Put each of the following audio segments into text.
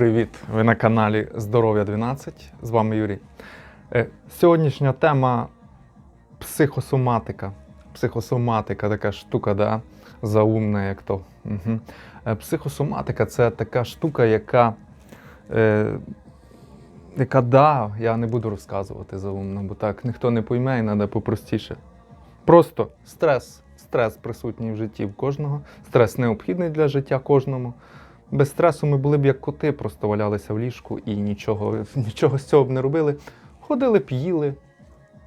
Привіт! Ви на каналі Здоров'я 12. З вами Юрій. Е, Сьогоднішня тема психосоматика. Психосоматика така штука, да? заумна, як то. Угу. Психосоматика це така штука, яка, е, яка да, я не буду розказувати заумно, бо так ніхто не пойме і треба попростіше. Просто стрес. Стрес присутній в житті в кожного. Стрес необхідний для життя кожному. Без стресу ми були б як коти, просто валялися в ліжку і нічого, нічого з цього б не робили. Ходили б їли,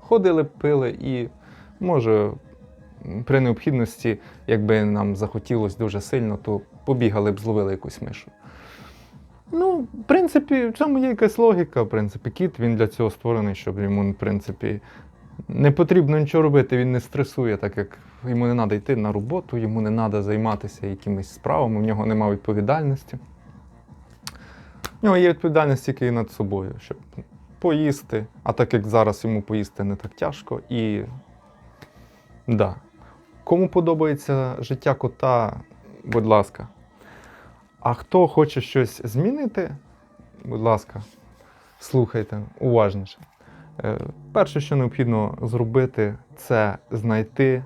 ходили б пили і, може, при необхідності, якби нам захотілося дуже сильно, то побігали б, зловили якусь мишу. Ну, в принципі, в цьому є якась логіка. В принципі, кіт він для цього створений, щоб йому, в принципі, не потрібно нічого робити, він не стресує, так як йому не треба йти на роботу, йому не треба займатися якимись справами, в нього немає відповідальності. В нього є відповідальність тільки над собою, щоб поїсти. А так як зараз йому поїсти не так тяжко і. Да. Кому подобається життя кота, будь ласка. А хто хоче щось змінити, будь ласка, слухайте уважніше. Е, Перше, що необхідно зробити, це знайти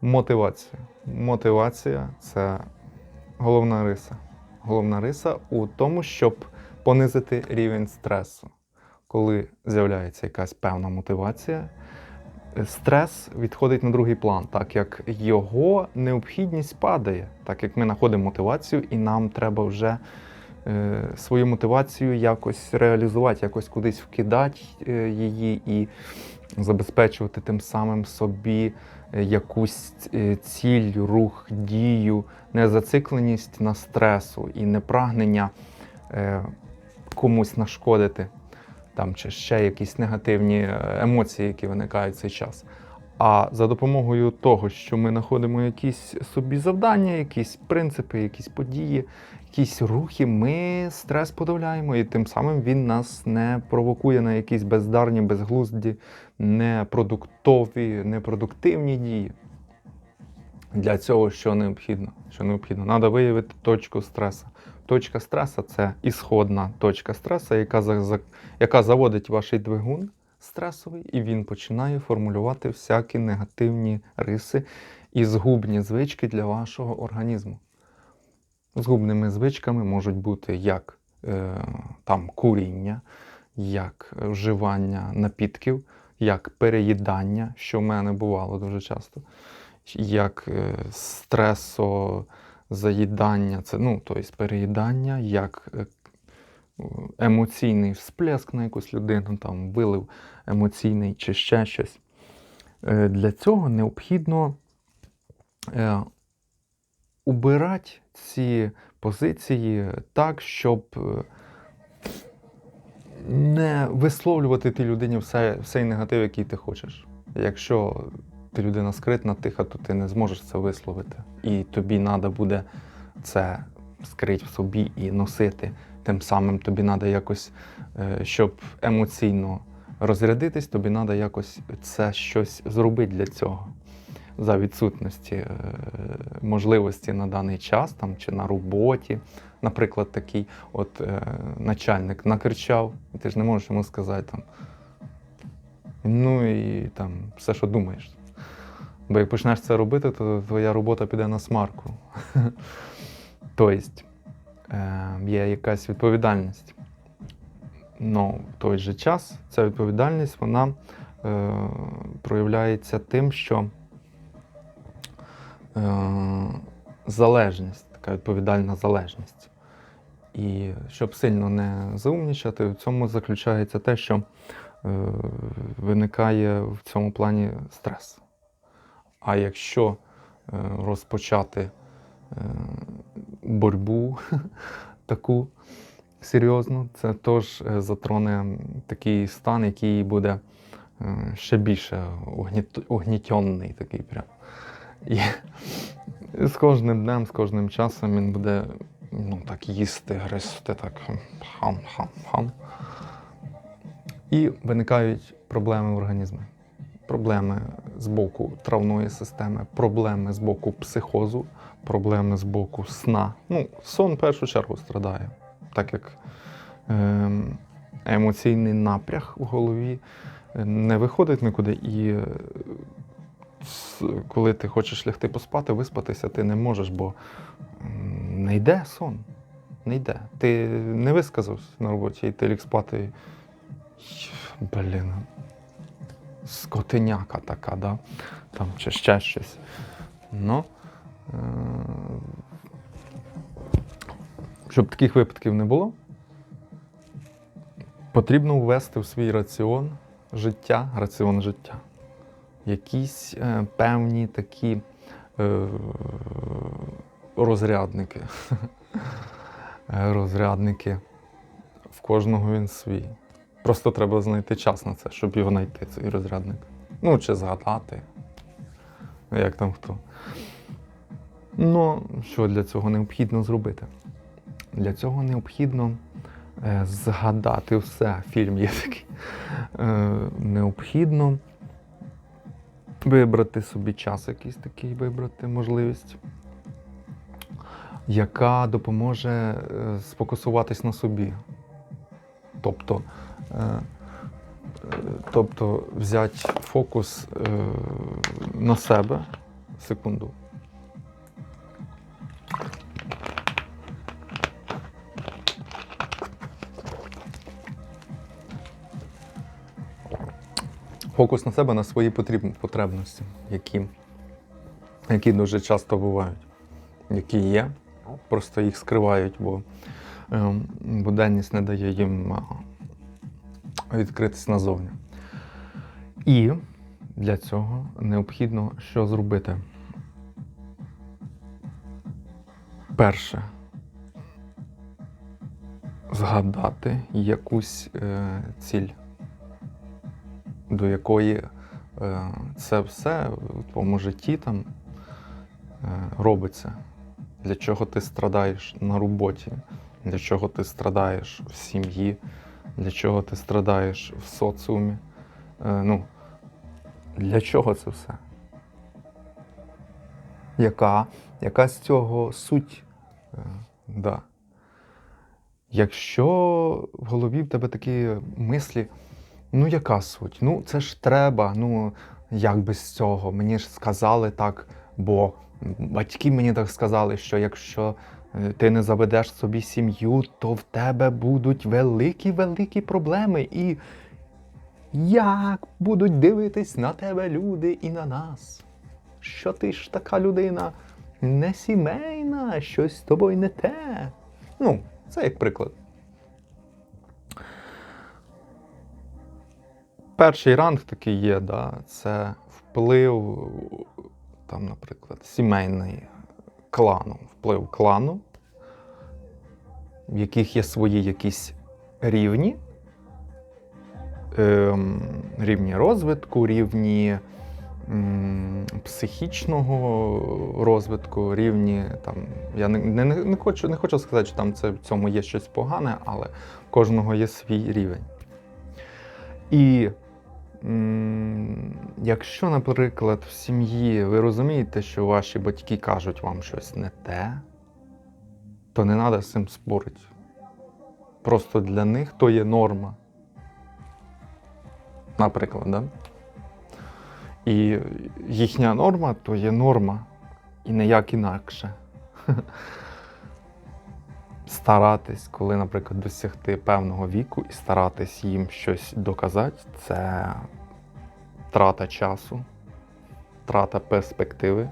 мотивацію. Мотивація це головна риса. Головна риса у тому, щоб понизити рівень стресу. Коли з'являється якась певна мотивація, стрес відходить на другий план, так як його необхідність падає, так як ми знаходимо мотивацію, і нам треба вже свою мотивацію якось реалізувати, якось кудись вкидати е, її і забезпечувати тим самим собі е, якусь е, ціль, рух, дію, незацикленість на стресу і не прагнення е, комусь нашкодити, там, чи ще якісь негативні е, емоції, які виникають в цей час. А за допомогою того, що ми знаходимо якісь собі завдання, якісь принципи, якісь події, якісь рухи, ми стрес подавляємо, і тим самим він нас не провокує на якісь бездарні, безглузді, непродуктові, непродуктивні дії. Для цього що необхідно? Що необхідно? Треба виявити точку стресу. Точка стресу це ісходна точка стресу, яка, яка заводить ваш двигун стресовий, і він починає формулювати всякі негативні риси і згубні звички для вашого організму. Згубними звичками можуть бути як е, там куріння, як вживання напідків, як переїдання, що в мене бувало дуже часто, як е, стресозаїдання, це ну, тобто переїдання, як е, емоційний всплеск на якусь людину, там вилив емоційний чи ще щось. Е, Для цього необхідно е, убирати ці позиції так, щоб е, не висловлювати тій людині все, всей негатив, який ти хочеш. Якщо ти людина скритна, тиха, то ти не зможеш це висловити. І тобі треба буде це скрити в собі і носити. Тим самим тобі треба якось, е, щоб емоційно розрядитись, тобі треба якось це щось зробити для цього. За відсутності е, можливості на даний час там, чи на роботі. Наприклад, такий от е, начальник накричав, і ти ж не можеш йому сказати там. Ну і там все, що думаєш. Бо як почнеш це робити, то твоя робота піде на смарку. Тобто є якась відповідальність. Ну, в той же час ця відповідальність вона е, проявляється тим, що е, залежність, така відповідальна залежність. І щоб сильно не заумнічати, в цьому заключається те, що е, виникає в цьому плані стрес. А якщо е, розпочати е, боротьбу таку серйозну, це теж е, затроне такий стан, який буде е, ще більше угнітьонний такий прям. І з кожним днем, з кожним часом він буде ну, так їсти, гризти, так хам-хам-хам. І виникають проблеми в організмі. Проблеми з боку травної системи, проблеми з боку психозу, проблеми з боку сна. Ну, сон в першу чергу страдає. так як ем, емоційний напряг у голові е, не виходить нікуди. І е, коли ти хочеш лягти поспати, виспатися, ти не можеш, бо не йде сон. Не йде. Ти не висказався на роботі, і ти ліг спати. Блін. Скотиняка така, да? Там чи ще щось. Ну, щоб таких випадків не було, потрібно ввести в свій раціон життя, раціон життя. Якісь е, певні такі е, розрядники. Е, розрядники. В кожного він свій. Просто треба знайти час на це, щоб його знайти, цей розрядник. Ну, чи згадати. Як там хто. Ну, що для цього необхідно зробити? Для цього необхідно е, згадати все. Фільм є такий. Е, необхідно вибрати собі час, якийсь такий, вибрати можливість, яка допоможе е, сфокусуватись на собі. Тобто, тобто взяти фокус на себе. Секунду. Фокус на себе, на свої потребності, які, які дуже часто бувають, які є, просто їх скривають, бо ем, буденність не дає їм відкритись назовні. І для цього необхідно що зробити? Перше. Згадати якусь е, ціль, до якої е, це все в твоєму житті там е, робиться. Для чого ти страдаєш на роботі, для чого ти страдаєш в сім'ї, для чого ти страдаєш в соціумі. Е, ну, для чого це все? Яка, яка з цього суть? Да. Якщо в голові в тебе такі мислі, ну яка суть? Ну це ж треба, ну як без цього? Мені ж сказали так, бо батьки мені так сказали, що якщо е, ти не заведеш собі сім'ю, то в тебе будуть великі-великі проблеми. І як будуть дивитись на тебе люди і на нас? Що ти ж така людина не сімейна, щось з тобою не те. Ну, це як приклад. Перший ранг такий є, да, це вплив, там, наприклад, сімейний клану, вплив клану, в яких є свої якісь рівні, ем, рівні розвитку, рівні психічного розвитку, рівні там. Я не, не, не, хочу, не хочу сказати, що там це, в цьому є щось погане, але в кожного є свій рівень. І якщо, наприклад, в сім'ї ви розумієте, що ваші батьки кажуть вам щось не те, то не треба з цим спорити. Просто для них то є норма. Наприклад, да? І їхня норма то є норма, і ніяк інакше. Старатись, коли, наприклад, досягти певного віку і старатись їм щось доказати, це трата часу, трата перспективи,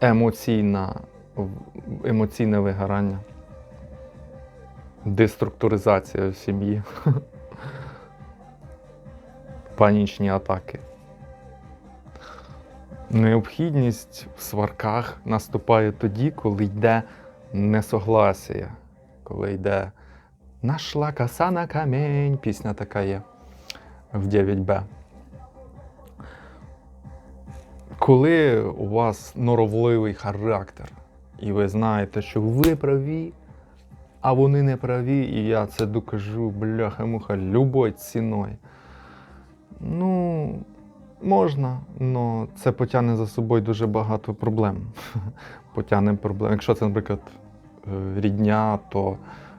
емоційна, емоційне вигорання, деструктуризація сім'ї, панічні атаки. Необхідність в сварках наступає тоді, коли йде несогласія, коли йде Нашла коса на камінь, пісня така є в 9Б. Коли у вас норовливий характер, і ви знаєте, що ви праві, а вони не праві, і я це докажу, бляха-муха, любой ціною. Ну, можна, але це потягне за собою дуже багато проблем. Потягне проблем. Якщо це, наприклад, е, рідня, то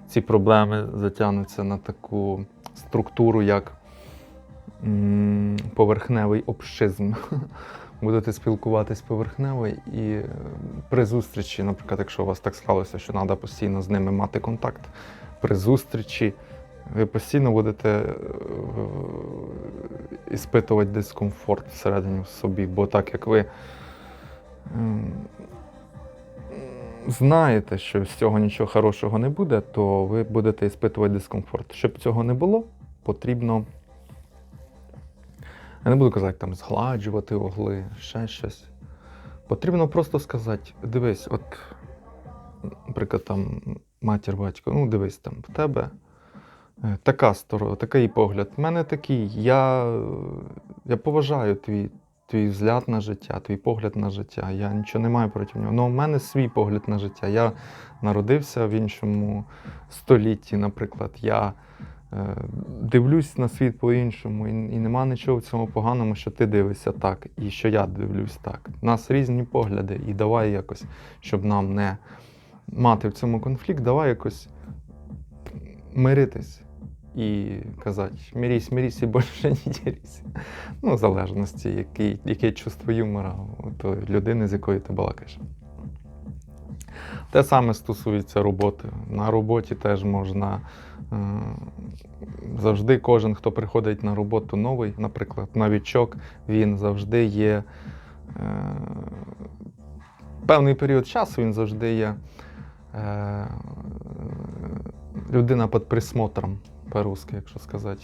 ці проблеми затягнуться на таку структуру, як поверхневий общизм. Будете спілкуватись поверхнево і е, при зустрічі, наприклад, якщо у вас так склалося, що треба постійно з ними мати контакт, при зустрічі ви постійно будете е, іспитувати дискомфорт всередині в собі, бо так як ви ем, знаєте, що з цього нічого хорошого не буде, то ви будете іспитувати дискомфорт. Щоб цього не було, потрібно. Я не буду казати там згладжувати угли, ще щось. Потрібно просто сказати: дивись, от, наприклад, там матір, батько, ну дивись там в тебе е, така сторона, такий погляд. В мене такий. Я, я поважаю твій, твій взгляд на життя, твій погляд на життя. Я нічого не маю проти нього. Але в мене свій погляд на життя. Я народився в іншому столітті, наприклад. Я е, дивлюсь на світ по-іншому, і, і нема нічого в цьому поганому, що ти дивишся так, і що я дивлюсь так. У нас різні погляди, і давай якось, щоб нам не мати в цьому конфлікт, давай якось миритись і казати, мирись, мирись і більше не ділись. Ну, в залежності, який, яке чувство юмора у людини, з якою ти балакаєш. Те саме стосується роботи. На роботі теж можна е, завжди кожен, хто приходить на роботу новий, наприклад, новічок, він завжди є е, певний період часу, він завжди є е, людина під присмотром, по-русски, якщо сказати.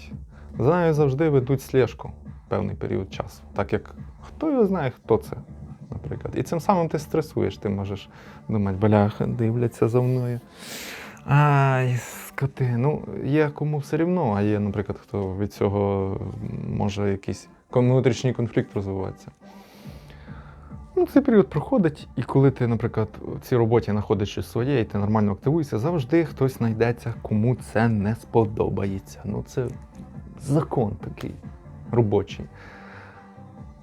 За нею завжди ведуть слежку певний період часу. Так як хто його знає, хто це, наприклад. І цим самим ти стресуєш, ти можеш думати, бляха, дивляться за мною. Ай, скоти. Ну, є кому все рівно, а є, наприклад, хто від цього може якийсь внутрішній конфлікт розвиватися. Ну, цей період проходить, і коли ти, наприклад, в цій роботі знаходиш щось своє, і ти нормально активуєшся, завжди хтось знайдеться, кому це не сподобається. Ну, це закон такий робочий.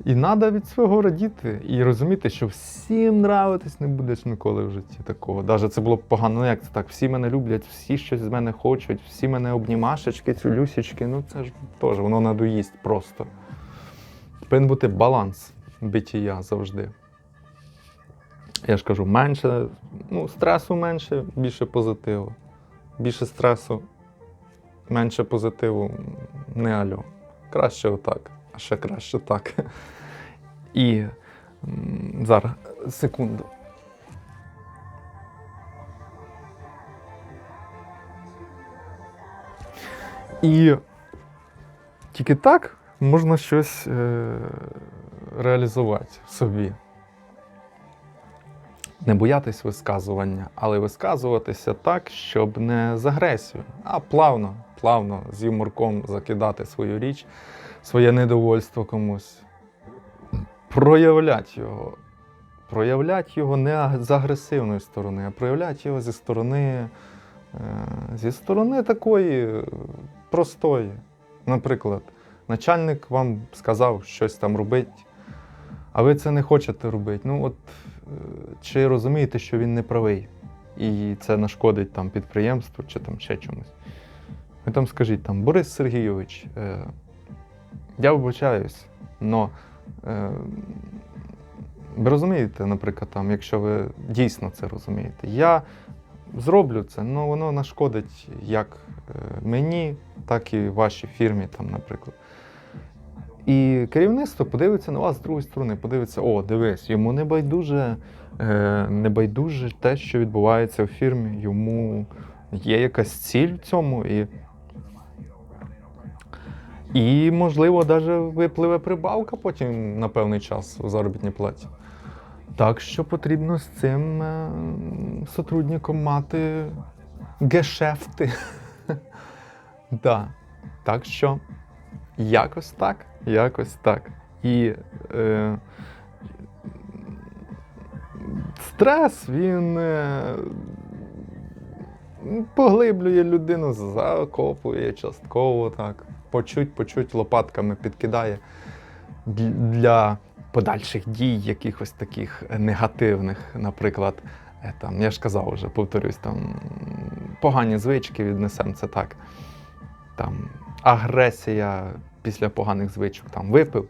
І треба від цього радіти і розуміти, що всім нравитись не будеш ніколи в житті такого. Даже це було б погано, ну як це так, всі мене люблять, всі щось з мене хочуть, всі мене обнімашечки, цюлюсічки. Ну це ж теж воно надоїсть просто. Повинен бути баланс биття завжди. Я ж кажу, менше, ну, стресу менше, більше позитиву. Більше стресу, менше позитиву не альо. Краще отак, а ще краще так. І зараз, секунду. І тільки так можна щось е, реалізувати в собі. Не боятись висказування, але висказуватися так, щоб не з агресією, а плавно, плавно з юморком закидати свою річ, своє недовольство комусь. Проявляти його. Проявляти його не з агресивної сторони, а проявляти його зі сторони, е, зі сторони такої е, простої. Наприклад, начальник вам сказав щось там робити, а ви це не хочете робити. Ну от чи розумієте, що він не правий, і це нашкодить там підприємству чи там ще чомусь. Ви там скажіть там, Борис Сергійович, е, я вибачаюсь, але е, ви розумієте, наприклад, там, якщо ви дійсно це розумієте, я зроблю це, але воно нашкодить як е, мені, так і вашій фірмі, там, наприклад. І керівництво подивиться на вас з другої сторони, подивиться, о, дивись, йому не байдуже, е, не байдуже те, що відбувається в фірмі, йому є якась ціль в цьому, і, і можливо, навіть випливе прибавка потім на певний час у заробітній платі. Так що потрібно з цим е, сотрудником мати гешефти. Так що якось так, якось так. І е, стрес він е, поглиблює людину, закопує частково так. Почуть, почуть лопатками підкидає для подальших дій, якихось таких негативних, наприклад, е, там, я ж казав вже, повторюсь, там погані звички віднесемо це так. Там агресія після поганих звичок. Там випив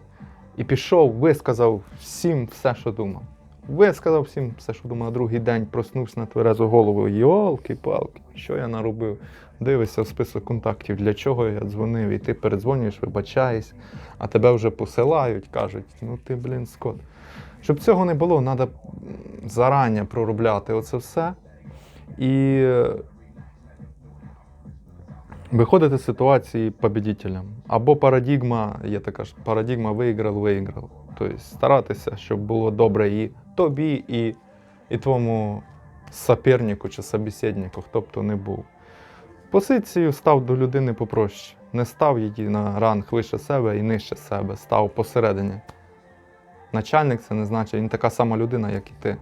і пішов, висказав всім все, що думав. Висказав всім все, що думав, на другий день проснувся на тверезу голову. Йолки-палки, що я наробив? Дивишся в список контактів, для чого я дзвонив, і ти передзвонюєш, вибачаєш, а тебе вже посилають, кажуть, ну ти, блін, скот. Щоб цього не було, треба зарані проробляти оце все. І виходити з ситуації победителем. Або парадігма, є така ж парадігма виграв, виграв. Тобто старатися, щоб було добре і тобі, і, і твоєму сопернику чи собеседнику, хто б то не був. Позицію став до людини попроще. Не став її на ранг вище себе і нижче себе, став посередині. Начальник це не значить, він така сама людина, як і ти.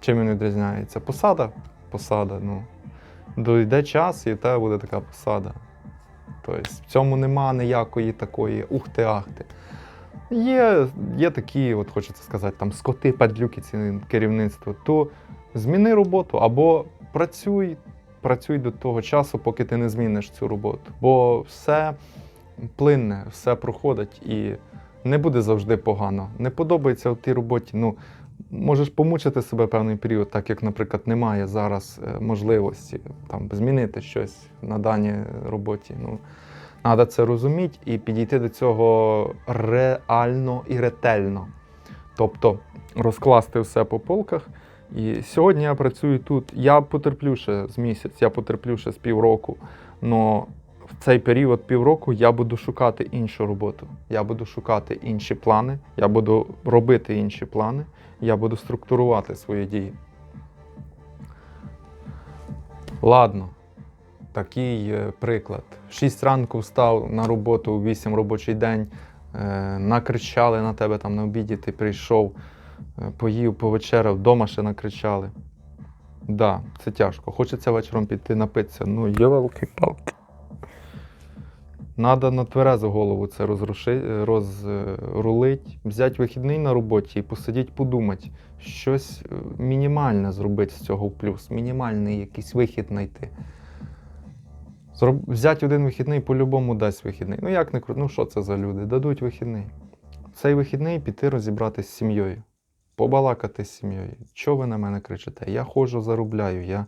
Чим він відрізняється? Посада? Посада. Ну. Дойде час, і в тебе буде така посада. Тобто в цьому нема ніякої такої ухти-ахти. Є, є такі, от хочеться сказати, там скоти, падлюки, ці керівництво, то зміни роботу або працюй, працюй до того часу, поки ти не зміниш цю роботу. Бо все плинне, все проходить і не буде завжди погано. Не подобається в тій роботі. Ну, можеш помучити себе певний період, так як, наприклад, немає зараз е, можливості там, змінити щось на даній роботі. Ну, Треба це розуміти і підійти до цього реально і ретельно. Тобто розкласти все по полках. І сьогодні я працюю тут. Я потерплю ще з місяць, я потерплю ще з півроку. але в цей період півроку я буду шукати іншу роботу. Я буду шукати інші плани, я буду робити інші плани, я буду структурувати свої дії. Ладно, такий е, приклад. В 6 ранку встав на роботу у 8 робочий день, е, накричали на тебе там на обіді, ти прийшов, е, поїв, повечеряв, вдома ще накричали. Да, це тяжко. Хочеться вечором піти напитися. Ну, йолки-палки. Надо на тверезу голову це розрулить, взяти вихідний на роботі і посидіти, подумати, щось е, мінімальне зробити з цього в плюс, мінімальний якийсь вихід знайти. Зроб... Взяти один вихідний по-любому дасть вихідний. Ну як не круто, ну що це за люди? Дадуть вихідний. Цей вихідний піти розібратися з сім'єю, побалакати з сім'єю. Чого ви на мене кричите? Я ходжу, заробляю. Я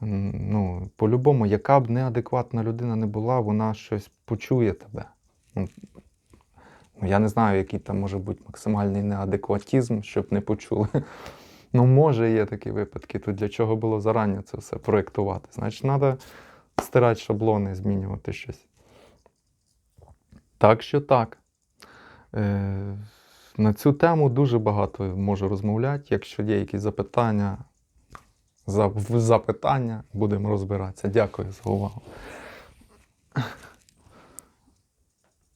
ну, по-любому, яка б неадекватна людина не була, вона щось почує тебе. Ну, ну, я не знаю, який там може бути максимальний неадекватізм, щоб не почули. Ну, може, є такі випадки. То для чого було зарані це все проєктувати? Значить, треба стирати шаблони, змінювати щось. Так що так. Е, на цю тему дуже багато можу розмовляти. Якщо є якісь запитання, запитання. Будемо розбиратися. Дякую за увагу.